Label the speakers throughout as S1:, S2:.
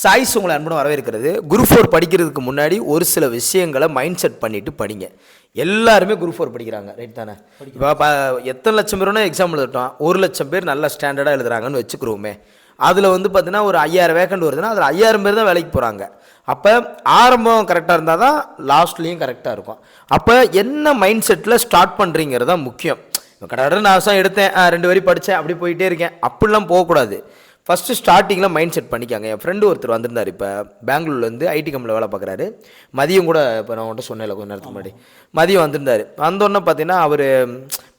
S1: Choice உங்களை அன்புடன் வரவேற்கிறது. குரூப் ஃபோர் படிக்கிறதுக்கு முன்னாடி ஒரு சில விஷயங்களை மைண்ட் செட் பண்ணிட்டு படிங்க. எல்லாருமே குரூப் ஃபோர் படிக்கிறாங்க ரைட் தானே? இப்போ எத்தனை லட்சம் பேருனா எக்ஸாம் எழுதட்டும் ஒரு லட்சம் பேர் நல்ல ஸ்டாண்டர்டாக எழுதுறாங்கன்னு வச்சுக்கிறோமே. அதில் வந்து பார்த்தீங்கன்னா ஒரு ஐயாயிரம் வேக்கண்ட் வருதுன்னா அதில் ஐயாயிரம் பேர் தான் வேலைக்கு போகிறாங்க அப்போ ஆரம்பம் கரெக்டாக இருந்தால் தான் லாஸ்ட்லேயும் கரெக்டாக இருக்கும். அப்போ என்ன மைண்ட் செட்டில் ஸ்டார்ட் பண்ணுறீங்கிறது தான் முக்கியம். கடை நான் தான் எடுத்தேன் ரெண்டு வரி படித்தேன் அப்படி போயிட்டே இருக்கேன். அப்படிலாம் போகக்கூடாது. ஃபஸ்ட்டு ஸ்டார்டிங்கில் மைண்ட் செட் பண்ணிக்காங்க. என் ஃப்ரெண்டு ஒருத்தர் வந்திருந்தார் இப்போ பெங்களூர்லேருந்து ஐடி கம்பெனியில் வேலை பார்க்குறாரு. மதியம் கூட இப்போ நான் உன்ட்ட சொன்னேன் கொஞ்ச நேரத்துக்கு முன்னாடி. மதியம் வந்திருந்தார். வந்தோடனே பார்த்தீங்கன்னா அவர்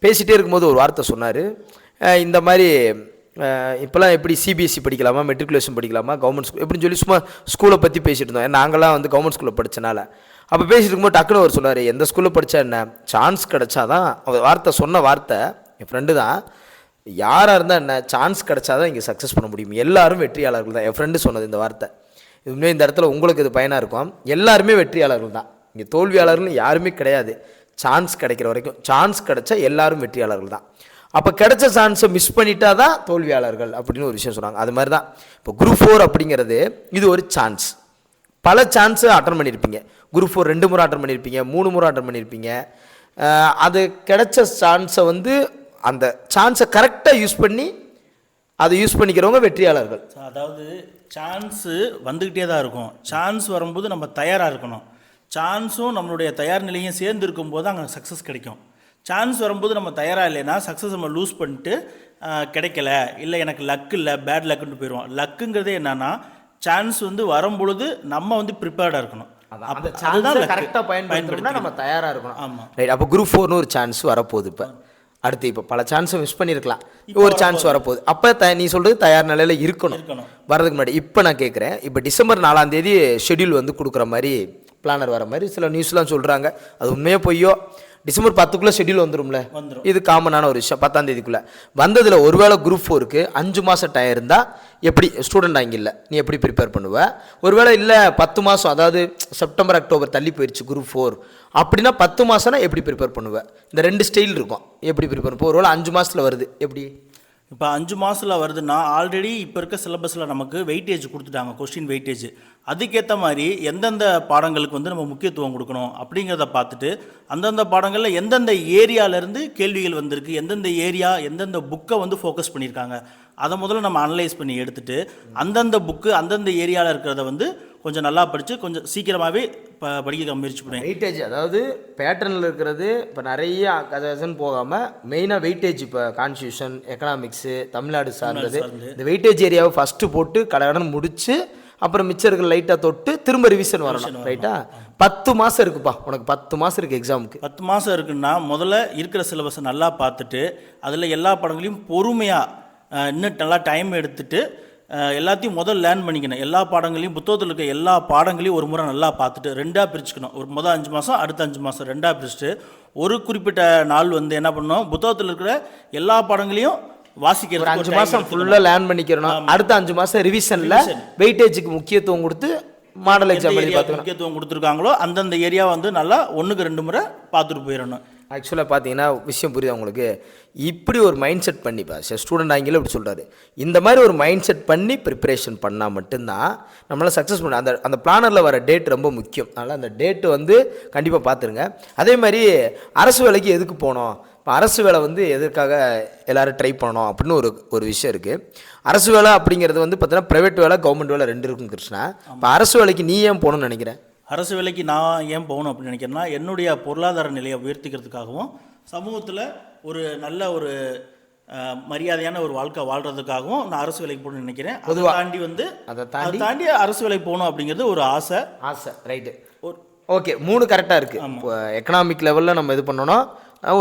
S1: பேசிகிட்டே இருக்கும்போது ஒரு வார்த்தை சொன்னார். இந்த மாதிரி இப்போலாம் எப்படி சிபிஎஸ்சி படிக்கலாமா மெட்ரிகுலேஷன் படிக்கலாமா கவர்மெண்ட் ஸ்கூல் எப்படின்னு சொல்லி சும்மா ஸ்கூலை பற்றி பேசிட்டு இருந்தோம். நாங்களாம் வந்து கவர்மெண்ட் ஸ்கூலில் படித்தனால அப்போ பேசிட்டு இருக்கும்போது டக்குனு அவர் சொன்னார் எந்த ஸ்கூலில் படித்தா என்ன? சான்ஸ் கிடைச்சாதான். அவர் வார்த்தை சொன்ன வார்த்தை என் ஃப்ரெண்டு தான். யாராக இருந்தால் என்ன? சான்ஸ் கிடைச்சாதான் இங்கே சக்ஸஸ் பண்ண முடியும். எல்லாரும் வெற்றியாளர்கள் தான். என் ஃப்ரெண்டு சொன்னது இந்த வார்த்தை. இது இந்த இடத்துல உங்களுக்கு இது பயனாக இருக்கும். எல்லாருமே வெற்றியாளர்கள் தான். இங்கே தோல்வியாளர்கள் யாருமே கிடையாது. சான்ஸ் கிடைக்கிற வரைக்கும். சான்ஸ் கிடைச்சா எல்லாரும் வெற்றியாளர்கள் தான். அப்போ கிடைச்ச சான்ஸை மிஸ் பண்ணிட்டா தான் தோல்வியாளர்கள் அப்படின்னு ஒரு விஷயம் சொன்னாங்க அது மாதிரி தான் இப்போ குரூப் ஃபோர் அப்படிங்கிறது இது ஒரு சான்ஸ் பல சான்ஸு அட்டன் பண்ணியிருப்பீங்க குரூப் ஃபோர் ரெண்டு முறை அட்டன் பண்ணியிருப்பீங்க மூணு முறை அட்டன் பண்ணியிருப்பீங்க அது கிடைச்ச சான்ஸை வந்து அந்த சான்ஸை கரெக்டாக யூஸ் பண்ணி அதை யூஸ் பண்ணிக்கிறவங்க வெற்றியாளர்கள்.
S2: அதாவது சான்ஸு வந்துக்கிட்டே தான் இருக்கும். சான்ஸ் வரும்போது நம்ம தயாராக இருக்கணும். சான்ஸும் நம்மளுடைய தயார் நிலையும் சேர்ந்து இருக்கும்போது அங்கே சக்ஸஸ் கிடைக்கும். சான்ஸ் வரும்போது நம்ம தயாராக இல்லைன்னா சக்ஸஸ் நம்ம லூஸ் பண்ணிட்டு கிடைக்கல. இல்லை எனக்கு லக் இல்லை பேட் லக்குன்னு போயிடுவோம். லக்குங்கிறதே என்னன்னா சான்ஸ் வந்து வரும்பொழுது நம்ம வந்து ப்ரிப்பேர்டாக இருக்கணும்.
S1: அந்த
S2: அப்ப-
S1: சான்ஸை. கரெக்டாக பயன்படுத்தணும்னா நம்ம தயாராக இருக்கணும்.
S2: ஆமாம்
S1: ரைட் அப்போ குரூப் ஃபோர்னு ஒரு சான்ஸ் வரப்போகுது இப்போ. அடுத்து இப்போ பல சான்ஸை மிஸ் பண்ணியிருக்கலாம் ஒரு சான்ஸ் வரப்போகுது. அப்போ த நீ சொல்கிறது தயார் நிலையில் இருக்கணும்.
S2: இருக்கணும்.
S1: வரதுக்கு முன்னாடி. இப்போ நான் கேட்குறேன் இப்போ டிசம்பர் நாலாம் தேதி ஷெட்யூல் வந்து கொடுக்குற மாதிரி பிளானர் வர மாதிரி சில நியூஸ்லாம் சொல்கிறாங்க அது உண்மையாக பொய்யோ? டிசம்பர் பத்துக்குள்ளே ஷெட்யூல்
S2: வந்துரும்.
S1: இது காமனான ஒரு விஷயம் பத்தாம் தேதிக்குள்ளே. வந்ததில் ஒருவேளை குரூப் ஃபோருக்கு அஞ்சு மாதம் டைம் இருந்தால் எப்படி ஸ்டூடெண்ட் அங்கே இல்லை நீ எப்படி ப்ரிப்பேர் பண்ணுவ? ஒருவேளை இல்லை பத்து மாதம் அதாவது செப்டம்பர் அக்டோபர் தள்ளி போயிடுச்சு குரூப் ஃபோர் அப்படின்னா பத்து மாதம்னா எப்படி ப்ரிப்பேர் பண்ணுவ? இந்த ரெண்டு ஸ்டைல் இருக்கும். எப்படி ப்ரிப்பேர் இப்போ ஒருவேளை அஞ்சு மாதத்தில் வருது எப்படி?
S2: இப்போ அஞ்சு மாதத்தில் வருதுன்னா ஆல்ரெடி இப்போ இருக்க சிலபஸில் நமக்கு வெயிட்டேஜ் கொடுத்துட்டாங்க கொஸ்டின் வெயிட்டேஜ் அதுக்கேற்ற மாதிரி எந்தெந்த பாடங்களுக்கு வந்து நம்ம முக்கியத்துவம் கொடுக்கணும் அப்படிங்கிறத பார்த்துட்டு அந்தந்த பாடங்களில் எந்தெந்த ஏரியாவிலேருந்து கேள்விகள் வந்திருக்கு எந்தெந்த ஏரியா எந்தெந்த புக்கை வந்து ஃபோக்கஸ் பண்ணியிருக்காங்க அதை முதல்ல நம்ம அனலைஸ் பண்ணி எடுத்துட்டு அந்தந்த புக்கு அந்தந்த ஏரியாவில் இருக்கிறத வந்து கொஞ்சம் நல்லா படித்து கொஞ்சம் சீக்கிரமாகவே ப படிக்க முயற்சி பண்ணுவேன்.
S1: வெயிட்டேஜ் அதாவது பேட்டர்னில் இருக்கிறது இப்போ நிறைய கதன்னு போகாமல் மெயினாக வெயிட்டேஜ் இப்போ கான்ஸ்டியூஷன் எக்கனாமிக்ஸு தமிழ்நாடு சார்ந்தது. இந்த வெயிட்டேஜ் ஏரியாவை ஃபஸ்ட்டு போட்டு கடகடன் முடிச்சு அப்புறம் மிச்சம் இருக்கிற லைட்டாக தொட்டு திரும்ப ரிவிஷன் வரணும். ரைட்டா பத்து மாதம் இருக்குப்பா. உனக்கு பத்து மாதம் இருக்குது எக்ஸாமுக்கு
S2: பத்து மாதம் இருக்குன்னா முதல்ல இருக்கிற சிலபஸை நல்லா பார்த்துட்டு அதில் எல்லா படங்களையும் பொறுமையாக இன்னும் நல்லா டைம் எடுத்துட்டு அஹ், எல்லாத்தையும் முதல்ல லேர்ன் பண்ணிக்கணும். எல்லா பாடங்களையும் புத்தகத்தில் இருக்க எல்லா பாடங்களையும் ஒரு முறை நல்லா பார்த்துட்டு ரெண்டாக பிரிச்சுக்கணும். ஒரு முதல் அஞ்சு மாதம் அடுத்த அஞ்சு மாதம் ரெண்டாக பிரிச்சுட்டு ஒரு குறிப்பிட்ட நாள் வந்து என்ன பண்ணணும்? புத்தகத்தில் இருக்கிற எல்லா பாடங்களையும்
S1: ஒரு
S2: வாசிக்கிறது
S1: அஞ்சு மாதம் ஃபுல்லாக லேர்ன் பண்ணிக்கிறணும். அடுத்த அஞ்சு மாதம் ரிவிஷனில் வெயிட்டேஜுக்கு முக்கியத்துவம் கொடுத்து மாடல் எக்ஸாம்
S2: முக்கியத்துவம் கொடுத்துருக்காங்களோ அந்தந்த ஏரியா வந்து நல்லா ஒன்றுக்கு ரெண்டு முறை பார்த்துட்டு போயிடணும்.
S1: ஆக்சுவலாக பார்த்தீங்கன்னா விஷயம் புரியுது உங்களுக்கு? இப்படி ஒரு மைண்ட் செட் பண்ணிப்பா சார் ஸ்டூடெண்ட் ஆங்கில இப்படி சொல்கிறாரு இந்த மாதிரி ஒரு மைண்ட் செட் பண்ணி ப்ரிப்பரேஷன் பண்ணால் மட்டும்தான் நம்மளால் சக்ஸஸ் பண்ண அந்த அந்த பிளானரில் வர டேட் ரொம்ப முக்கியம். அதனால் அந்த டேட்டு வந்து கண்டிப்பாக பார்த்துருங்க அதே மாதிரி அரசு வேலைக்கு எதுக்கு போனோம்? இப்போ அரசு வேலை வந்து எதற்காக எல்லாரும் ட்ரை பண்ணணும் அப்படின்னு ஒரு ஒரு விஷயம் இருக்குது அரசு வேலை அப்படிங்கிறது வந்து பார்த்தீங்கன்னா ப்ரைவேட் வேலை கவர்மெண்ட் வேலை ரெண்டு இருக்கும் கிருஷ்ணா. இப்போ அரசு வேலைக்கு நீ ஏன் போகணும்னு நினைக்கிறேன்
S2: அரசு வேலைக்கு நான் ஏன் போகணும் அப்படின்னு நினைக்கிறேன்னா என்னுடைய பொருளாதார நிலையை உயர்த்திக்கிறதுக்காகவும் சமூகத்தில் ஒரு நல்ல ஒரு மரியாதையான ஒரு வாழ்க்கை வாழ்றதுக்காகவும் நான் அரசு வேலைக்கு போகணும்னு நினைக்கிறேன். அதை தாண்டி வந்து
S1: அதை
S2: அதை தாண்டி அரசு வேலைக்கு போகணும் அப்படிங்கிறது ஒரு ஆசை.
S1: ஆசை ரைட்டு ஓகே மூணு கரெக்டாக இருக்குது எக்கனாமிக் லெவலில் நம்ம இது அஹ்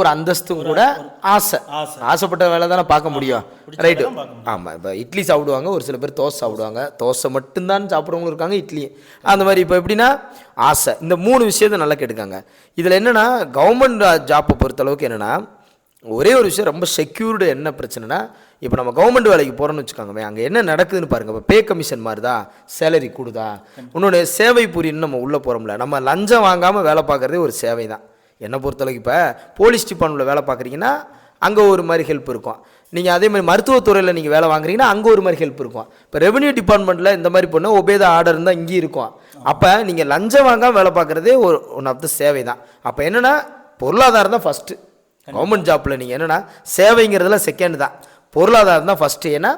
S1: ஒரு அந்தஸ்தும் கூட ஆசை.
S2: ஆசை.
S1: ஆசைப்பட்ட வேலை தானே பார்க்க முடியும். ரைட்டு. ஆமாம் இப்போ இட்லி சாப்பிடுவாங்க ஒரு சில பேர் தோசை சாப்பிடுவாங்க. தோசை மட்டும்தான் சாப்பிட்றவங்க இருக்காங்க இட்லி. அந்த மாதிரி இப்போ எப்படின்னா ஆசை. இந்த மூணு விஷயத்தை நல்லா கேட்டுக்காங்க. இதில் என்னென்னா கவர்மெண்ட் ஜாப்பை பொறுத்தளவுக்கு என்னென்னா ஒரே ஒரு விஷயம் ரொம்ப செக்யூர்டு என்ன பிரச்சனைனா இப்போ நம்ம கவர்மெண்ட் வேலைக்கு போகிறோம்னு வச்சுக்கோங்க அங்கே என்ன நடக்குதுன்னு பாருங்கள் இப்போ பே கமிஷன் மாதிரி தான் சேலரி கூடுதா இன்னொன்று சேவை புரின்னு நம்ம உள்ளே போகிறோம்ல நம்ம லஞ்சம் வாங்காமல் வேலை பார்க்குறதே ஒரு சேவை தான் என்னை பொறுத்தளவுக்கு இப்போ போலீஸ் டிபார்ட்மெண்ட்டில் வேலை பார்க்குறீங்கன்னா அங்கே ஒரு மாதிரி ஹெல்ப் இருக்கும். நீங்கள் அதே மாதிரி மருத்துவத்துறையில் நீங்கள் வேலை வாங்குறீங்கன்னா அங்கே ஒரு மாதிரி ஹெல்ப் இருக்கும். இப்போ ரெவன்யூ டிபார்ட்மெண்ட்டில் இந்த மாதிரி பண்ணால் ஒபேத ஆர்டர் இருந்தால் இங்கேயும் இருக்கும். அப்போ நீங்கள் லஞ்சம் வாங்காம வேலை பார்க்குறதே ஒரு ஒன் ஆஃப் த சேவை தான் அப்போ என்னென்னா பொருளாதாரம் தான் ஃபஸ்ட்டு கவர்மெண்ட் ஜாப்பில் நீங்கள் என்னென்னா சேவைங்கிறதுல செகண்ட் தான். பொருளாதாரம் தான் ஃபஸ்ட்டு ஏன்னா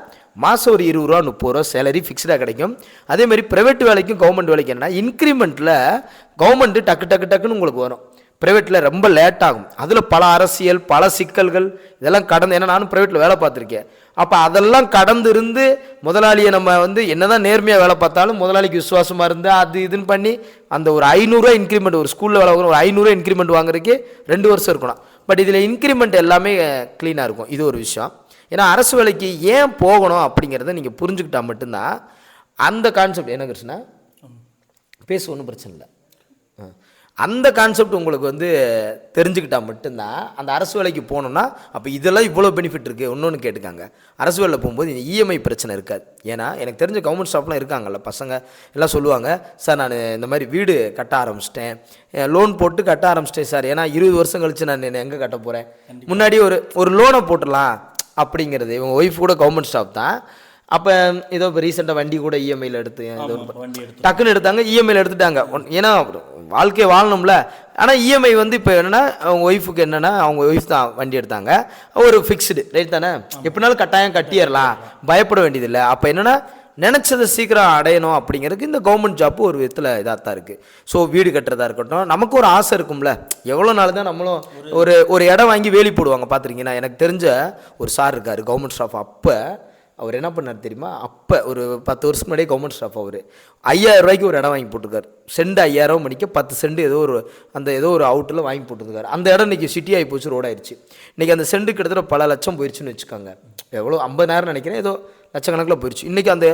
S1: மாதம் ஒரு இருபது ரூபா முப்பது ரூபா சேலரி ஃபிக்ஸ்டாக கிடைக்கும். அதே மாதிரி ப்ரைவேட் வேலைக்கும் கவர்மெண்ட் வேலைக்கும் என்னன்னா இன்க்ரிமெண்ட்டில் கவர்மெண்ட்டு டக்கு டக்கு டக்குன்னு உங்களுக்கு வரும். ப்ரைவேட்டில் ரொம்ப லேட் ஆகும். அதில் பல அரசியல் பல சிக்கல்கள் இதெல்லாம் கடந்து ஏன்னா நானும் ப்ரைவேட்டில் வேலை பார்த்துருக்கேன். அப்போ அதெல்லாம் கடந்து இருந்து முதலாளியை நம்ம வந்து என்னதான் நேர்மையாக வேலை பார்த்தாலும் முதலாளிக்கு விசுவாசமாக இருந்து அது இதுன்னு பண்ணி அந்த ஒரு ஐநூறுரூவா இன்க்ரிமெண்ட் ஒரு ஸ்கூலில் வேலை வாங்குற ஒரு ஐநூறுரூவா இன்க்ரிமெண்ட் வாங்குறதுக்கு ரெண்டு வருஷம் இருக்கணும். பட் இதில் இன்க்ரிமெண்ட் எல்லாமே க்ளீனாக இருக்கும். இது ஒரு விஷயம். ஏன்னா அரசு வேலைக்கு ஏன் போகணும் அப்படிங்கிறத நீங்கள் புரிஞ்சுக்கிட்டால் மட்டும்தான் அந்த கான்செப்ட் என்ன கிருஷ்ணா? பேச ஒன்றும் பிரச்சனை இல்லை. அந்த கான்செப்ட் உங்களுக்கு வந்து தெரிஞ்சுக்கிட்டா மட்டும்தான் அந்த அரசு வேலைக்கு போகணுன்னா அப்போ இதெல்லாம் இவ்வளோ பெனிஃபிட் இருக்குது இன்னொன்று கேட்டுக்காங்க. அரசு வேலையில் போகும்போது இஎம்ஐ பிரச்சனை இருக்காது. ஏன்னா எனக்கு தெரிஞ்ச கவர்மெண்ட் ஸ்டாஃப்லாம் இருக்காங்கல்ல பசங்க எல்லாம் சொல்லுவாங்க சார் நான் இந்த மாதிரி வீடு கட்ட ஆரம்பிச்சிட்டேன். லோன் போட்டு கட்ட ஆரம்பிச்சிட்டேன் சார். ஏன்னா இருபது வருஷம் கழிச்சு நான் எங்கே கட்ட போகிறேன் முன்னாடி ஒரு ஒரு லோனை போட்டுடலாம் அப்படிங்கிறது இவங்க ஒய்ஃப் கூட கவர்மெண்ட் ஸ்டாஃப் தான். அப்போ ஏதோ இப்போ ரீசெண்டாக வண்டி கூட இஎம்ஐயில் எடுத்து
S2: வண்டி எடுத்து.
S1: டக்குன்னு எடுத்தாங்க இஎம்ஐல எடுத்துட்டாங்க. ஒன்- ஏன்னா வாழ்க்கையை வாழணும்ல. ஆனால் இஎம்ஐ வந்து இப்போ என்னன்னா அவங்க ஒய்ஃபுக்கு என்னன்னா அவங்க ஒய்ஃப் தான் வண்டி எடுத்தாங்க. ஒரு ஃபிக்ஸ்டு ரைட் தானே? எப்படினாலும் கட்டாயம் கட்டிடலாம். பயப்பட வேண்டியதில்லை. அப்போ என்னன்னா நினச்சதை சீக்கிரம் அடையணும் அப்படிங்கிறதுக்கு இந்த கவர்மெண்ட் ஜாப்பு ஒரு விதத்தில் இதாக தான் இருக்குது ஸோ வீடு கட்டுறதா இருக்கட்டும் நமக்கு ஒரு ஆசை இருக்கும்ல. எவ்வளோ நாள் தான் நம்மளும் ஒரு ஒரு இடம் வாங்கி வேலி போடுவாங்க பார்த்துருக்கீங்கன்னா எனக்கு தெரிஞ்ச ஒரு சார் இருக்கார் கவர்மெண்ட் ஸ்டாஃப் அப்போ அவர் என்ன பண்ணார் தெரியுமா? அப்போ ஒரு பத்து வருஷம் முன்னாடியே கவர்மெண்ட் ஸ்டாஃப் அவர். ஐயாயிரம் ரூபாய்க்கு ஒரு இடம் வாங்கி போட்டிருக்காரு. செண்டு ஐயாயிரம் மணிக்கு பத்து செண்டு ஏதோ ஒரு அந்த ஏதோ ஒரு அவுட்டில் வாங்கி போட்டிருக்காரு. அந்த இடம் இன்றைக்கி சிட்டி ஆகி போச்சு ரோட் ஆயிடுச்சு இன்னைக்கு அந்த செண்டு கிட்டத்தட்ட பல லட்சம் போயிடுச்சுன்னு வச்சுக்கோங்க. எவ்வளோ ஐம்பதாயிரம் நினைக்கிறேன் ஏதோ லட்சக்கணக்கில் போயிடுச்சு இன்றைக்கி அந்த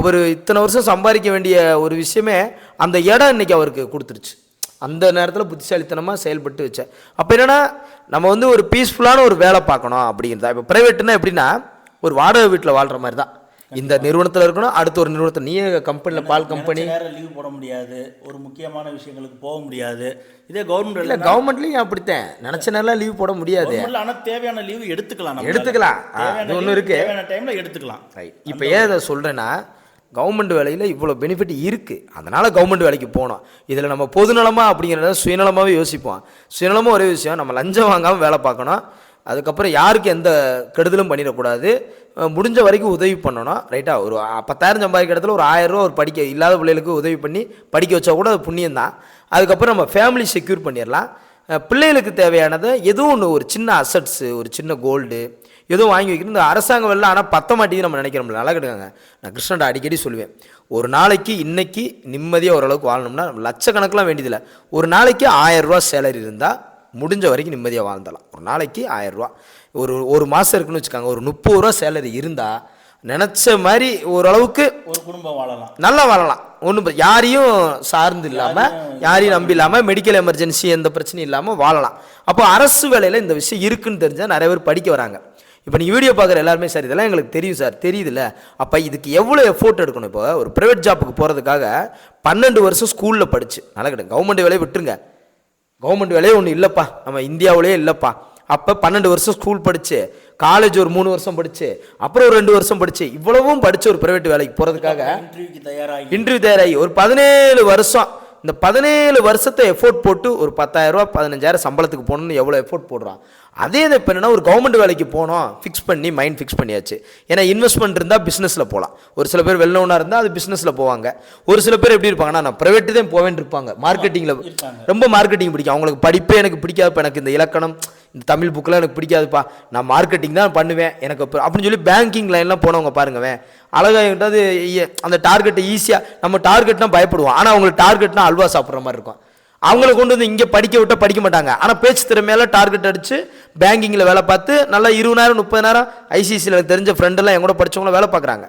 S1: அவர் இத்தனை வருஷம் சம்பாதிக்க வேண்டிய ஒரு விஷயமே அந்த இடம் இன்னைக்கு அவருக்கு கொடுத்துருச்சு. அந்த நேரத்தில் புத்திசாலித்தனமாக செயல்பட்டு வச்சேன் அப்போ என்னன்னா நம்ம வந்து ஒரு பீஸ்ஃபுல்லான ஒரு வேலை பார்க்கணும் அப்படிங்கிறதா இப்போ ப்ரைவேட்னா எப்படின்னா ஒரு வாடகை வீட்டில் வாழ்கிற மாதிரி தான் இந்த நிறுவனத்தில் இருக்கணும் அடுத்த ஒரு நிறுவனத்தில் நீயே கம்பெனியில் பால் கம்பெனி
S2: லீவ் போட முடியாது. ஒரு முக்கியமான விஷயங்களுக்கு போக முடியாது. இதே கவர்மெண்ட்
S1: இல்லை கவர்மெண்ட்லேயும் அப்படித்தான்? நினச்ச நேரம் லீவ் போட முடியாது.
S2: கவர்மெண்ட்ல ஆனா தேவையான லீவ் எடுத்துக்கலாம்.
S1: எடுத்துக்கலாம். அது
S2: leave
S1: இருக்கு.
S2: தேவையான டைம்ல எடுத்துக்கலாம்.
S1: இப்போ ஏன் இதை சொல்கிறேன்னா கவர்மெண்ட் வேலையில் இவ்வளோ பெனிஃபிட் இருக்குது அதனால் கவர்மெண்ட் வேலைக்கு போனோம் இதில் நம்ம பொதுநலமா அப்படிங்கிறத சுயநலமாகவே யோசிப்போம். சுயநலமாக ஒரே விஷயம் நம்ம லஞ்சம் வாங்காமல் வேலை பார்க்கணும். அதுக்கப்புறம் யாருக்கு எந்த கெடுதலும் பண்ணிடக்கூடாது. முடிஞ்ச வரைக்கும் உதவி பண்ணணும் ரைட்டாக ஒரு பத்தாயிரம் சம்பாதிக்கிற இடத்துல ஒரு ஆயிரரூவா ஒரு படிக்க இல்லாத பிள்ளைகளுக்கு உதவி பண்ணி படிக்க வச்சா கூட அது புண்ணியம் தான். அதுக்கப்புறம் நம்ம ஃபேமிலி செக்யூர் பண்ணிடலாம். பிள்ளைகளுக்கு தேவையானதை எதுவும் ஒன்று ஒரு சின்ன அசட்ஸு ஒரு சின்ன கோல்டு எதுவும் வாங்கி வைக்கணும். இந்த அரசாங்கம் வெளில ஆனால் பத்த மாட்டேங்குது நம்ம நினைக்கிறோம்ல நல்லா கேட்டுக்கோங்க. நான் கிருஷ்ணன் அடிக்கடி சொல்லுவேன். ஒரு நாளைக்கு இன்னைக்கு நிம்மதியாக ஓரளவுக்கு வாழணும்னா லட்சக்கணக்கெலாம் வேண்டியதில்லை. ஒரு நாளைக்கு ஆயிரம் ரூபா சேலரி இருந்தால் முடிஞ்ச வரைக்கும் நிம்மதியாக வாழ்ந்தலாம் ஒரு நாளைக்கு ஆயிரம் ரூபா. ஒரு ஒரு மாதம் இருக்குன்னு வச்சுக்கோங்க. ஒரு முப்பது ரூபா சேலரி இருந்தால் நினச்ச மாதிரி ஓரளவுக்கு
S2: ஒரு குடும்பம் வாழலாம்.
S1: நல்லா வாழலாம். ஒன்றும் யாரையும் சார்ந்து இல்லாமல் யாரையும் நம்பி இல்லாமல் மெடிக்கல் எமர்ஜென்சி எந்த பிரச்சனையும் இல்லாமல் வாழலாம். அப்போ அரசு வேலையில் இந்த விஷயம் இருக்குன்னு தெரிஞ்சால் நிறைய பேர் படிக்க வராங்க. இப்போ நீங்கள் வீடியோ பார்க்குற எல்லாருமே சார் இதெல்லாம் எங்களுக்கு தெரியும் சார். தெரியுதுல்ல. அப்போ இதுக்கு எவ்வளோ எஃபோர்ட் எடுக்கணும்? இப்போ ஒரு ப்ரைவேட் ஜாப்புக்கு போகிறதுக்காக பன்னெண்டு வருஷம் ஸ்கூலில் படிச்சு. நல்லா கிடையாது கவர்மெண்ட் வேலையை விட்டுருங்க. கவர்மெண்ட் வேலையே ஒன்று இல்லைப்பா. நம்ம இந்தியாவிலேயே இல்லைப்பா. அப்போ பன்னெண்டு வருஷம் ஸ்கூல் படிச்சு காலேஜ் ஒரு மூணு வருஷம் படிச்சு அப்புறம் ஒரு ரெண்டு வருஷம் படிச்சு இவ்வளவும் படிச்சு ஒரு ப்ரைவேட் வேலைக்கு போகிறதுக்காக
S2: இன்டர்வியூக்கு தயாராகி.
S1: இன்டர்வியூ தயாராகி. ஒரு பதினேழு வருஷம் இந்த பதினேழு வருஷத்தை எஃபோர்ட் போட்டு ஒரு பத்தாயிரம் ரூபா பதினஞ்சாயிரம் சம்பளத்துக்கு போகணும்னு எவ்வளோ எஃபோர்ட் போடுறான்? அதே இது இப்போ என்னன்னா ஒரு கவர்மெண்ட் வேலைக்கு போனோம் ஃபிக்ஸ் பண்ணி மைண்ட் ஃபிக்ஸ் பண்ணியாச்சு. ஏன்னா இன்வெஸ்ட்மெண்ட் இருந்தால் பிஸ்னஸில் போகலாம் ஒரு சில பேர் வெள்ளவனாக இருந்தால் அது பிஸ்னஸில் போவாங்க. ஒரு சில பேர் எப்படி இருப்பாங்கன்னா நான் ப்ரைவேட்டு தான் போவேன் இருப்பாங்க. மார்க்கெட்டிங்கில். ரொம்ப மார்க்கெட்டிங் பிடிக்கும். அவங்களுக்கு படிப்பே எனக்கு பிடிக்காதுப்பா எனக்கு இந்த இலக்கணம் இந்த தமிழ் புக்கெலாம் எனக்கு பிடிக்காதுப்பா. நான் மார்க்கெட்டிங் தான் பண்ணுவேன். எனக்கு அப்படின்னு சொல்லி பேங்கிங் லைன்லாம் போனவங்க பாருங்கவே அழகாக எங்கிட்டாவது ஈ- அந்த டார்கெட்டை ஈஸியாக நம்ம டார்கெட்னா பயப்படுவோம். ஆனால் அவங்களுக்கு டார்கெட்னா அல்வா சாப்பிட்ற மாதிரி இருக்கும். அவங்கள கொண்டு வந்து இங்கே படிக்க விட்டால் படிக்க மாட்டாங்க. ஆனால் பேச்சு திறமையால டார்கெட் அடித்து பேங்கிங்கில் வேலை பார்த்து நல்லா இருபதாயிரம் முப்பதாயிரம் ஐசிசியில் எனக்கு தெரிஞ்ச ஃப்ரெண்டெல்லாம் என் கூட படிச்சவங்களும் வேலை பார்க்குறாங்க.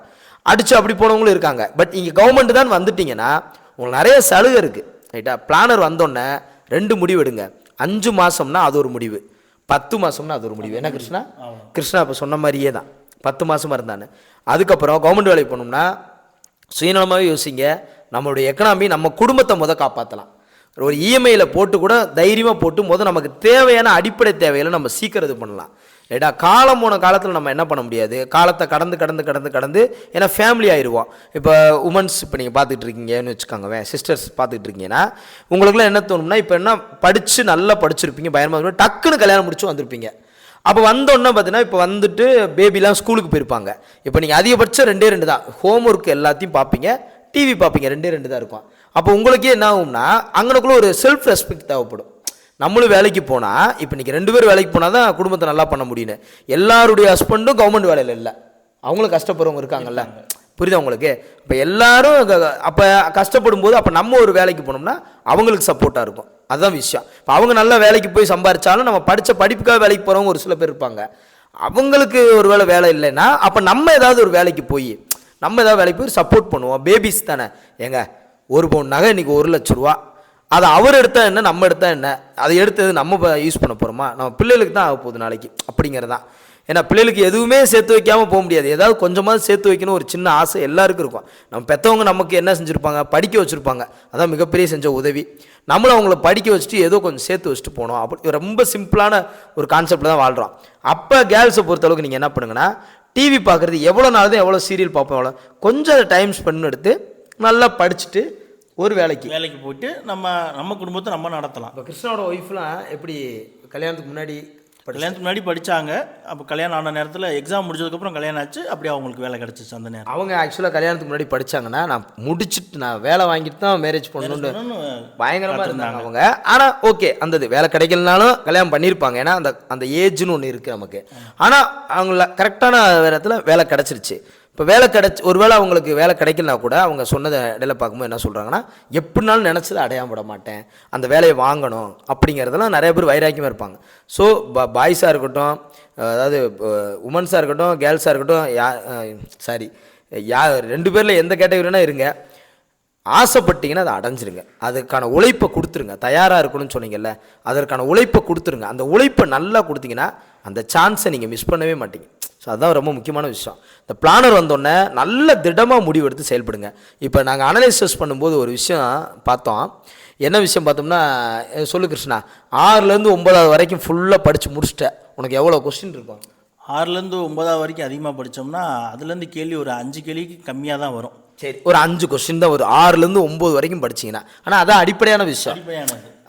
S1: அடிச்சு அப்படி போனவங்களும் இருக்காங்க. பட் இங்கே கவர்மெண்ட் தான் வந்துட்டீங்கன்னா உங்களுக்கு நிறைய சலுகை இருக்குது ரைட்டா பிளானர் வந்தோடனே ரெண்டு முடிவு எடுங்க. அஞ்சு மாதம்னா அது ஒரு முடிவு. பத்து மாதம்னா அது ஒரு முடிவு. என்ன கிருஷ்ணா? கிருஷ்ணா இப்போ சொன்ன மாதிரியே தான். பத்து மாதமாக இருந்தானே. அதுக்கப்புறம் கவர்மெண்ட் வேலைக்கு போனோம்னா சுயநலமாகவே யோசிங்க. நம்மளுடைய எக்கனாமி நம்ம குடும்பத்தை முத காப்பாற்றலாம் ஒரு இஎம்ஐயில் போட்டு கூட தைரியமாக போட்டு போது நமக்கு தேவையான அடிப்படை தேவைகளை நம்ம சீக்கிரம் இது பண்ணலாம். ரைட்டா? காலம் போன காலத்தில் நம்ம என்ன பண்ண முடியாது? காலத்தை கடந்து கடந்து கடந்து கடந்து ஏன்னா ஃபேமிலி ஆயிடுவோம் இப்போ உமன்ஸ் இப்போ நீங்கள் பார்த்துட்டு இருக்கீங்கன்னு வச்சுக்கோங்க சிஸ்டர்ஸ் பார்த்துட்டு இருக்கீங்கன்னா உங்களுக்குலாம் என்ன தோணும்னா இப்போ என்ன படித்து நல்லா படிச்சிருப்பீங்க பயமாக டக்குன்னு கல்யாணம் முடிச்சு வந்திருப்பீங்க. அப்போ வந்தோடனே பார்த்தீங்கன்னா இப்போ வந்துட்டு பேபிலாம் ஸ்கூலுக்கு போயிருப்பாங்க. இப்போ நீங்கள் அதிகபட்சம் ரெண்டே ரெண்டு தான். ஹோம் ஒர்க் எல்லாத்தையும் பார்ப்பீங்க டிவி பார்ப்பீங்க ரெண்டே ரெண்டு தான் இருக்கும். அப்போ உங்களுக்கே என்ன ஆகும்னா அங்கனக்குள்ள ஒரு செல்ஃப் ரெஸ்பெக்ட் தேவைப்படும். நம்மளும் வேலைக்கு போனால் இப்போ இன்றைக்கி ரெண்டு பேரும் வேலைக்கு போனால் தான் குடும்பத்தை நல்லா பண்ண முடியும்னு. எல்லாருடைய ஹஸ்பண்டும் கவர்மெண்ட் வேலையில் இல்லை. அவங்களும் கஷ்டப்படுறவங்க இருக்காங்கல்ல. புரியுதா உங்களுக்கு? இப்போ எல்லாரும் அப்போ கஷ்டப்படும் போது அப்போ நம்ம ஒரு வேலைக்கு போனோம்னா அவங்களுக்கு சப்போர்ட்டாக இருக்கும். அதுதான் விஷயம். இப்போ அவங்க நல்லா வேலைக்கு போய் சம்பாரிச்சாலும் நம்ம படித்த படிப்புக்காக வேலைக்கு போகிறவங்க ஒரு சில பேர் இருப்பாங்க. அவங்களுக்கு ஒரு வேலை வேலை இல்லைன்னா அப்போ நம்ம ஏதாவது ஒரு வேலைக்கு போய் நம்ம ஏதாவது வேலைக்கு போய் சப்போர்ட் பண்ணுவோம். பேபிஸ் தானே. ஏங்க ஒரு பவுன் நகை இன்றைக்கி ஒரு லட்ச ரூபா. அதை அவர் எடுத்தால் என்ன நம்ம எடுத்தால் என்ன? அதை எடுத்தது நம்ம யூஸ் பண்ண போகிறோமா நம்ம பிள்ளைகளுக்கு தான் ஆக போகுது நாளைக்கு. அப்படிங்கிறது தான். ஏன்னா பிள்ளைகளுக்கு எதுவுமே சேர்த்து வைக்காமல் போக முடியாது. ஏதாவது கொஞ்சமாவது சேர்த்து வைக்கணும் ஒரு சின்ன ஆசை எல்லாருக்கும் இருக்கும். நம்ம பெற்றவங்க நமக்கு என்ன செஞ்சுருப்பாங்க? படிக்க வச்சுருப்பாங்க. அதான் மிகப்பெரிய செஞ்ச உதவி. நம்மளும் அவங்கள படிக்க வச்சுட்டு ஏதோ கொஞ்சம் சேர்த்து வச்சுட்டு போனோம். அப்படி ரொம்ப சிம்பிளான ஒரு கான்செப்டில் தான் வாழ்கிறோம் அப்போ கேர்ள்ஸை பொறுத்தளவுக்கு நீங்கள் என்ன பண்ணுங்கன்னா டிவி பார்க்குறது எவ்வளோ நாள் தான் எவ்வளோ சீரியல் பார்ப்போம் எவ்வளோ கொஞ்சம் டைம் ஸ்பெண்ட் எடுத்து நல்லா படிச்சுட்டு ஒரு வேலைக்கு.
S2: வேலைக்கு போயிட்டு நம்ம நம்ம குடும்பத்தை நம்ம நடத்தலாம்.
S1: இப்போ கிருஷ்ணாவோட ஒய்ஃப்லாம் எப்படி கல்யாணத்துக்கு முன்னாடி
S2: கல்யாணத்துக்கு முன்னாடி படிச்சாங்க. அப்போ கல்யாணம் ஆன நேரத்தில் எக்ஸாம் முடிஞ்சதுக்கப்புறம் கல்யாணம் ஆச்சு. அப்படியே அவங்களுக்கு வேலை கிடச்சிச்சு அந்த நேரம்.
S1: அவங்க ஆக்சுவலாக கல்யாணத்துக்கு முன்னாடி படிச்சாங்கன்னா நான் முடிச்சுட்டு நான் வேலை வாங்கிட்டு தான் மேரேஜ் பண்ணணும்னு பயங்கரமாக இருந்தாங்க அவங்க. ஆனால் ஓகே அந்த இது வேலை கிடைக்கலனாலும் கல்யாணம் பண்ணியிருப்பாங்க ஏன்னா அந்த அந்த ஏஜ்னு ஒன்று இருக்குது நமக்கு. ஆனால் அவங்கள கரெக்டான நேரத்தில் வேலை கிடச்சிருச்சு. இப்போ வேலை கிடச்சி ஒருவேளை அவங்களுக்கு வேலை கிடைக்கலனா கூட அவங்க சொன்னதை இடையில பார்க்கும்போது என்ன சொல்கிறாங்கன்னா எப்படினாலும் நினச்சதை அடையாம விட மாட்டேன். அந்த வேலையை வாங்கணும். அப்படிங்கிறதெல்லாம் நிறைய பேர் வைராக்கியமாக இருப்பாங்க. ஸோ ப பாய்ஸாக இருக்கட்டும் அதாவது உமன்ஸாக இருக்கட்டும் கேர்ள்ஸாக இருக்கட்டும் யா சாரி யா ரெண்டு பேரில் எந்த கேட்டகரினா இருங்க. ஆசைப்பட்டீங்கன்னா அதை அடைஞ்சிருங்க. அதுக்கான உழைப்பை கொடுத்துருங்க. தயாராக இருக்கணும்னு சொன்னீங்கல்ல அதற்கான உழைப்பை கொடுத்துருங்க. அந்த உழைப்பை நல்லா கொடுத்தீங்கன்னா அந்த சான்ஸை நீங்கள் மிஸ் பண்ணவே மாட்டீங்க. ஸோ அதுதான் ரொம்ப முக்கியமான விஷயம். இந்த பிளானர் வந்தோடனே நல்ல திடமாக முடிவெடுத்து செயல்படுங்க. இப்போ நாங்கள் அனலைசஸ் பண்ணும்போது ஒரு விஷயம் பார்த்தோம். என்ன விஷயம் பார்த்தோம்னா சொல்லு கிருஷ்ணா ஆறுலேருந்து ஒன்பதாவது வரைக்கும் ஃபுல்லாக படித்து முடிச்சிட்டேன் உனக்கு எவ்வளோ கொஸ்டின் இருக்கும்
S2: ஆறுலேருந்து ஒன்பதாவது வரைக்கும் அதிகமாக படித்தோம்னா அதுலேருந்து கேள்வி ஒரு அஞ்சு கேள்விக்கு கம்மியாக தான் வரும்.
S1: சரி ஒரு அஞ்சு கொஸ்டின் தான் ஒரு ஆறுலேருந்து ஒம்பது வரைக்கும் படிச்சீங்கன்னா. ஆனால் அதான் அடிப்படையான விஷயம்.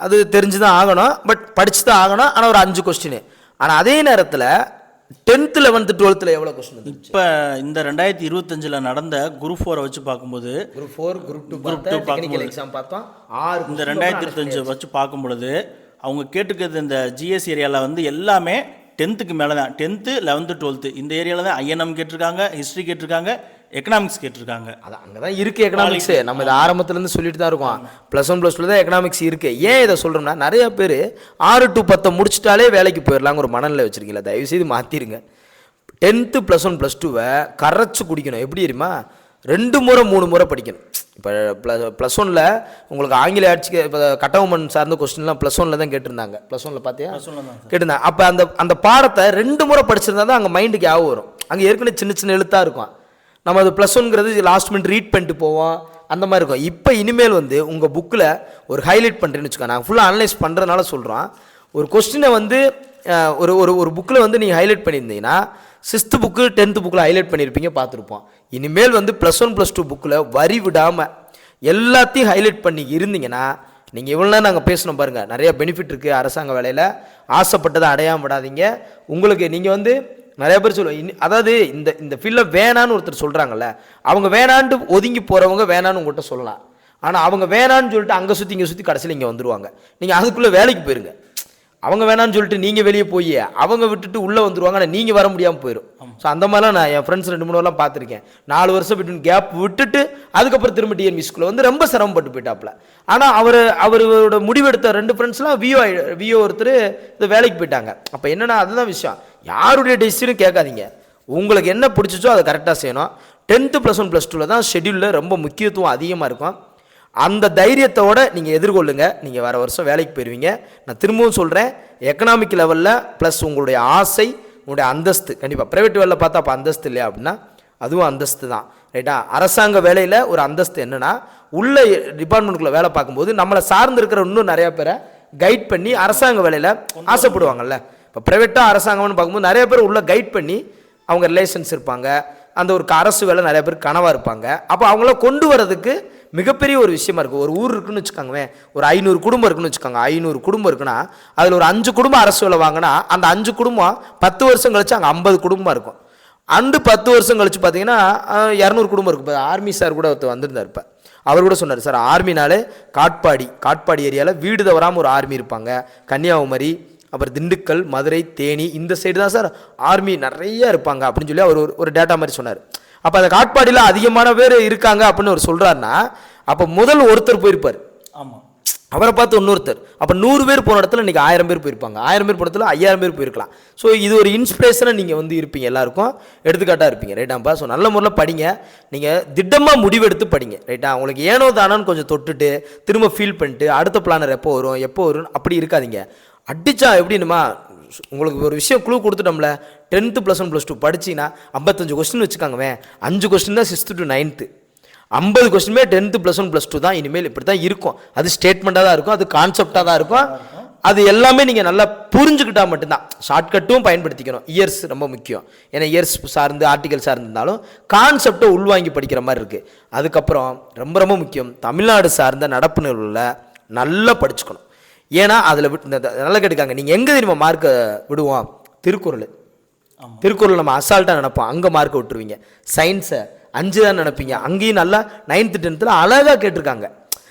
S1: அது தெரிஞ்சு தான் ஆகணும். பட் படிச்சு தான் ஆகணும். ஆனால் ஒரு அஞ்சு கொஸ்டின் ஆனால் அதே நேரத்தில் டென்த்து லெவன்த்து டுவெல்த்தில் எவ்வளோ கொஸ்டின்
S2: இப்போ இந்த ரெண்டாயிரத்தி இருபத்தஞ்சில் நடந்த குரூப் ஃபோரை வச்சு பார்க்கும்போது
S1: group four group two
S2: Group two
S1: technical exam பார்த்தோம். ஆறு
S2: இந்த ரெண்டாயிரத்தி இருபத்தஞ்சு வச்சு பார்க்கும் பொழுது அவங்க கேட்டுக்கிறது இந்த ஜிஎஸ் ஏரியாவில் வந்து எல்லாமே டென்த்துக்கு மேலே தான் டென்த்து லெவன்த்து டுவெல்த்து இந்த ஏரியாவில் தான் ஐஎன்எம் கேட்டிருக்காங்க ஹிஸ்ட்ரி கேட்டிருக்காங்க எக்கனாமிக்ஸ் கேட்டிருக்காங்க.
S1: அது அங்கே தான் இருக்குது எக்கனாமிக்ஸு நம்ம இதை ஆரம்பத்துலேருந்து சொல்லிட்டு தான் இருக்கோம். ப்ளஸ் ஒன் ப்ளஸ் டூ தான் எக்கனாமிக்ஸ் இருக்குது ஏன் இதை சொல்கிறோம்னா நிறைய பேர் ஆறு டு பத்தை முடிச்சிட்டாலே வேலைக்கு போயிடலாங்க ஒரு மனநிலை வச்சுருக்கீங்களா தயவுசெய்து மாற்றிருங்க டென்த்து ப்ளஸ் ஒன் ப்ளஸ் டூவை கரைச்சி குடிக்கணும். எப்படி தெரியுமா? ரெண்டு முறை மூணு முறை படிக்கணும். இப்போ ப்ளஸ் ப்ளஸ் ஒனில் உங்களுக்கு ஆங்கில ஆட்சிக்கு இப்போ கட்டவுமன் சார்ந்த கொஸ்டின்லாம் ப்ளஸ் ஒனில் தான் கேட்டிருந்தாங்க. ப்ளஸ் ஒனில் பார்த்தியா கேட்டிருந்தேன் அப்போ அந்த அந்த பாடத்தை ரெண்டு முறை படிச்சிருந்தா தான் அங்கே மைண்டுக்கு ஞாபகம் வரும். அங்கே ஏற்கனவே சின்ன சின்ன எழுத்தாக இருக்கும். நம்ம அது ப்ளஸ் ஒன்ங்கிறது லாஸ்ட் மினிட் ரீட் பண்ணிட்டு போவோம். அந்த மாதிரி இருக்கும். இப்போ இனிமேல் வந்து உங்கள் புக்கில் ஒரு ஹைலைட் பண்ணுறேன்னு வச்சுக்கோங்க. நான் ஃபுல்லாக அனலைஸ் பண்ணுறதுனால சொல்கிறோம் ஒரு கொஸ்டினை வந்து ஒரு ஒரு ஒரு புக்கில் வந்து நீங்கள் ஹைலைட் பண்ணியிருந்தீங்கன்னா சிக்ஸ்த்து புக்கு டென்த்து புக்கில் ஹைலைட் பண்ணியிருப்பீங்க பார்த்துருப்போம். இனிமேல் வந்து ப்ளஸ் ஒன் ப்ளஸ் டூ புக்கில் வரி விடாமல் எல்லாத்தையும் ஹைலைட் பண்ணி இருந்தீங்கன்னா நீங்கள் இவ்வளோ நேரம் நாங்கள் பேசணும் பாருங்கள் நிறைய பெனிஃபிட் இருக்குது அரசாங்க வேலையில். ஆசைப்பட்டதை அடையாமல் விடாதீங்க. உங்களுக்கு நீங்கள் வந்து நிறைய பேர் சொல்லுவாங்க இனி- அதாவது இந்த இந்த ஃபீல்டில் வேணான்னு ஒருத்தர் சொல்கிறாங்கல்ல அவங்க வேணான்ட்டு ஒதுங்கி போகிறவங்க வேணான்னு உங்கள்கிட்ட சொல்லலாம். ஆனால் அவங்க வேணான்னு சொல்லிட்டு அங்கே சுற்றி இங்கே சுற்றி கடைசியில் இங்கே வந்துடுவாங்க நீங்கள் அதுக்குள்ளே வேலைக்கு போயிருங்க. அவங்க வேணான்னு சொல்லிட்டு நீங்கள் வெளியே போய் அவங்க விட்டுட்டு உள்ளே வந்துருவாங்க ஆனால் நீங்கள் வர முடியாமல் போயிடும் ஸோ அந்த மாதிரிலாம் நான் என் ஃப்ரெண்ட்ஸ் ரெண்டு மூணு வரலாம் பார்த்துருக்கேன். நாலு வருஷம் பிட்வீன் கேப் விட்டுட்டு அதுக்கப்புறம் திரும்ப டிஎன்பி ஸ்கூலில் வந்து ரொம்ப சிரமப்பட்டு போயிட்டாப்புல. ஆனால் அவர் அவரோட முடிவெடுத்த ரெண்டு ஃப்ரெண்ட்ஸ்லாம் விஓ விஓ ஒருத்தர் இந்த வேலைக்கு போயிட்டாங்க. அப்போ என்னன்னா அதுதான் விஷயம். யாருடைய டெசிஷனும் கேட்காதீங்க. உங்களுக்கு என்ன பிடிச்சிச்சோ அதை கரெக்டாக செய்யணும். டென்த்து ப்ளஸ் ஒன் ப்ளஸ் டூவில் தான் ஷெட்யூலில் ரொம்ப முக்கியத்துவம் அதிகமாக இருக்கும். அந்த தைரியத்தோட நீங்கள் எதிர்கொள்ளுங்க. நீங்கள் வர வருஷம் வேலைக்கு போயிடுவீங்க நான் திரும்பவும் சொல்கிறேன் எக்கனாமிக் லெவலில் ப்ளஸ் உங்களுடைய ஆசை உங்களுடைய அந்தஸ்து. கண்டிப்பாக ப்ரைவேட் வேலையில் பார்த்தா அப்போ அந்தஸ்து இல்லையா அப்படின்னா அதுவும் அந்தஸ்து தான். ரைட்டா அரசாங்க வேலையில் ஒரு அந்தஸ்து என்னன்னா உள்ள டிபார்ட்மெண்ட்டுக்குள்ளே வேலை பார்க்கும்போது நம்மளை சார்ந்து இருக்கிற இன்னும் நிறையா பேரை கைட் பண்ணி அரசாங்க வேலையில் ஆசைப்படுவாங்கல்ல. இப்போ ப்ரைவேட்டாக அரசாங்கம்னு பார்க்கும்போது நிறைய பேர் உள்ள கைட் பண்ணி அவங்க ரிலேஷன்ஸ் இருப்பாங்க. அந்த ஒரு அரசு வேலை நிறைய பேர் கனவாக இருப்பாங்க. அப்போ அவங்கள கொண்டு வரதுக்கு மிகப்பெரிய ஒரு விஷயமா இருக்குது ஒரு ஊர் இருக்குன்னு வச்சுக்கோங்களேன். ஒரு ஐநூறு குடும்பம் இருக்குன்னு வச்சுக்கோங்க. ஐநூறு குடும்பம் இருக்குன்னா அதில் ஒரு அஞ்சு குடும்பம் அரசு வேலை வாங்கினா அந்த அஞ்சு குடும்பம் பத்து வருஷம் கழிச்சு அங்கே ஐம்பது குடும்பம் இருக்கும். அண்டு பத்து வருஷம் கழிச்சு பார்த்தீங்கன்னா இரநூறு குடும்பம் இருக்கும். ஆர்மி சார் கூட ஒருத்தர் வந்திருந்தார் இப்போ. அவர் கூட சொன்னார் சார் ஆர்மினாலே காட்பாடி காட்பாடி ஏரியாவில் வீடு தவறாமல் ஒரு ஆர்மி இருப்பாங்க. கன்னியாகுமரி அப்புறம் திண்டுக்கல் மதுரை தேனி இந்த சைடு தான் சார் ஆர்மி நிறையா இருப்பாங்க. அப்படின்னு சொல்லி அவர் ஒரு ஒரு டேட்டா மாதிரி சொன்னார். அப்போ அந்த காட்பாடியில் அதிகமான பேர் இருக்காங்க அப்படின்னு அவர் சொல்கிறாருன்னா அப்போ முதல் ஒருத்தர் போயிருப்பார்.
S2: ஆமாம்
S1: அவரை பார்த்து இன்னொருத்தர். அப்போ நூறு பேர் போன இடத்துல இன்றைக்கி ஆயிரம் பேர் போயிருப்பாங்க. ஆயிரம் பேர் போன இடத்துல ஐயாயிரம் பேர் போயிருக்கலாம். ஸோ இது ஒரு இன்ஸ்பிரேஷனாக நீங்கள் வந்து இருப்பீங்க எல்லாருக்கும். எடுத்துக்காட்டாக இருப்பீங்க. ரைட்டாப்பா ஸோ நல்ல முறையில் படிங்க. நீங்கள் திட்டமாக முடிவெடுத்து படிங்க. ரைட்டா உங்களுக்கு ஏனோ தானோன்னு கொஞ்சம் தொட்டுட்டு திரும்ப ஃபீல் பண்ணிட்டு அடுத்த பிளானர் எப்போ வரும் எப்போ வரும் அப்படி இருக்காதீங்க. அடிச்சா எப்படின்னுமா உங்களுக்கு ஒரு விஷயம் குழு கொடுத்துட்டோம்ல tenth plus one plus two படிச்சிங்கன்னா ஐம்பத்தஞ்சு கொஸ்டின் வச்சுக்காங்கவே அஞ்சு கொஸ்டின் தான் சிக்ஸ்த்து டு நைன்த்து ஐம்பது கொஸ்டினுமே tenth plus one plus two தான். இனிமேல் இப்படி தான் இருக்கும். அது ஸ்டேட்மெண்ட்டாக தான் இருக்கும். அது கான்செப்டாக தான் இருக்கும். அது எல்லாமே நீங்கள் நல்லா புரிஞ்சுக்கிட்டால் மட்டும்தான். ஷார்ட்கட்டும் பயன்படுத்திக்கணும். இயர்ஸ் ரொம்ப முக்கியம். ஏன்னா இயர்ஸ் சார்ந்து ஆர்டிகல் சார்ந்திருந்தாலும் கான்செப்டை உள்வாங்கி படிக்கிற மாதிரி இருக்குது அதுக்கப்புறம் ரொம்ப ரொம்ப முக்கியம். தமிழ்நாடு சார்ந்த நடப்பு நிகழ்வில் நல்லா படிச்சுக்கணும். ஏன்னா அதில் நல்லா கேட்டுக்காங்க. நீங்கள் எங்கே தெரியுமா மார்க்கை விடுவோம்? திருக்குறள். திருக்குறள் நம்ம அசால்ட்டாக நினைப்போம். அங்கே மார்க்கை விட்டுருவீங்க. சயின்ஸை அஞ்சு தான் நினைப்பீங்க. அங்கேயும் நல்லா நைன்த்து டென்த்தில் அழகாக கேட்டிருக்காங்க.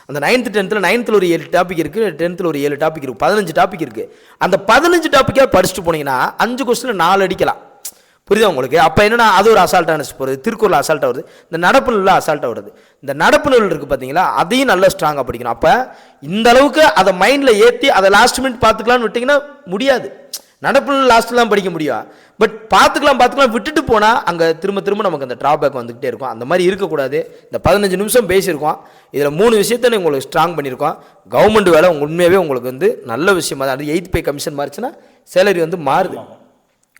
S1: அந்த நைன்த்து டென்த்தில் நைன்த்தில் ஒரு ஏழு டாபிக் இருக்குது டென்த்தில் ஒரு ஏழு டாபிக் இருக்குது பதினஞ்சு டாபிக் இருக்குது அந்த பதினஞ்சு டாப்பிக்காக படிச்சுட்டு போனீங்கன்னா அஞ்சு கொஸ்டினில் நாலு அடிக்கலாம். புரியுதா உங்களுக்கு? அப்போ என்னென்னா அது ஒரு அசால்ட்டாக நினச்சி போகிறது திருக்குறள் அசால்ட்டாக வருது இந்த நடப்பு நூலில் அசால்ட்டாக வருது இந்த நடப்பு நூல் இருக்குது பார்த்தீங்களா அதையும் நல்லா ஸ்ட்ராங்காக படிக்கணும். அப்போ இந்த அளவுக்கு அதை மைண்டில் ஏற்றி அதை லாஸ்ட் மினிட் பார்த்துக்கலாம்னு விட்டிங்கன்னா முடியாது. நடப்பு நூல் லாஸ்ட்டில் தான் படிக்க முடியும் பட் பார்த்துக்கலாம் பார்த்துக்கலாம் விட்டுட்டு போனால் அங்கே திரும்ப திரும்ப நமக்கு அந்த ட்ராபேக் வந்துக்கிட்டே இருக்கும். அந்த மாதிரி இருக்கக்கூடாது. இந்த பதினஞ்சு நிமிஷம் பேசியிருக்கோம். இதில் மூணு விஷயத்த உங்களுக்கு ஸ்ட்ராங் பண்ணியிருக்கோம். கவர்மெண்ட் வேலை உண்மையாகவே உங்களுக்கு வந்து நல்ல விஷயமா தான் அது எயித் பே கமிஷன் மாறிச்சுன்னா சேலரி வந்து மாறுது.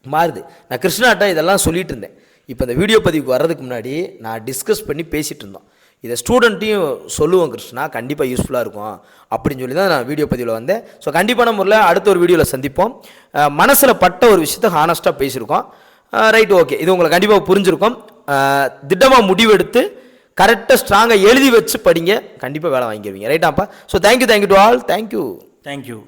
S1: மாறுது. நான் கிருஷ்ணாட்ட இதெல்லாம் சொல்லிட்டு இருந்தேன் இப்போ இந்த வீடியோ பதிவுக்கு வர்றதுக்கு முன்னாடி நான் டிஸ்கஸ் பண்ணி பேசிகிட்டு இருந்தோம் இதை ஸ்டூடெண்ட்டையும் சொல்லுவோம் கிருஷ்ணா கண்டிப்பாக யூஸ்ஃபுல்லாக இருக்கும் அப்படின்னு சொல்லி தான் நான் வீடியோ பதிவில் வந்தேன். ஸோ கண்டிப்பான முறையில் அடுத்த ஒரு வீடியோவில் சந்திப்போம். மனசில் பட்ட ஒரு விஷயத்த ஹானஸ்ட்டாக பேசியிருக்கோம். ரைட் ஓகே இது உங்களுக்கு கண்டிப்பாக புரிஞ்சிருக்கும். திட்டமாக முடிவெடுத்து கரெக்டாக ஸ்ட்ராங்காக எழுதி வச்சு படிங்க. கண்டிப்பாக வேலை வாங்கிடுவீங்க ரைட்டாப்பா so thank you thank you to all thank you
S2: thank you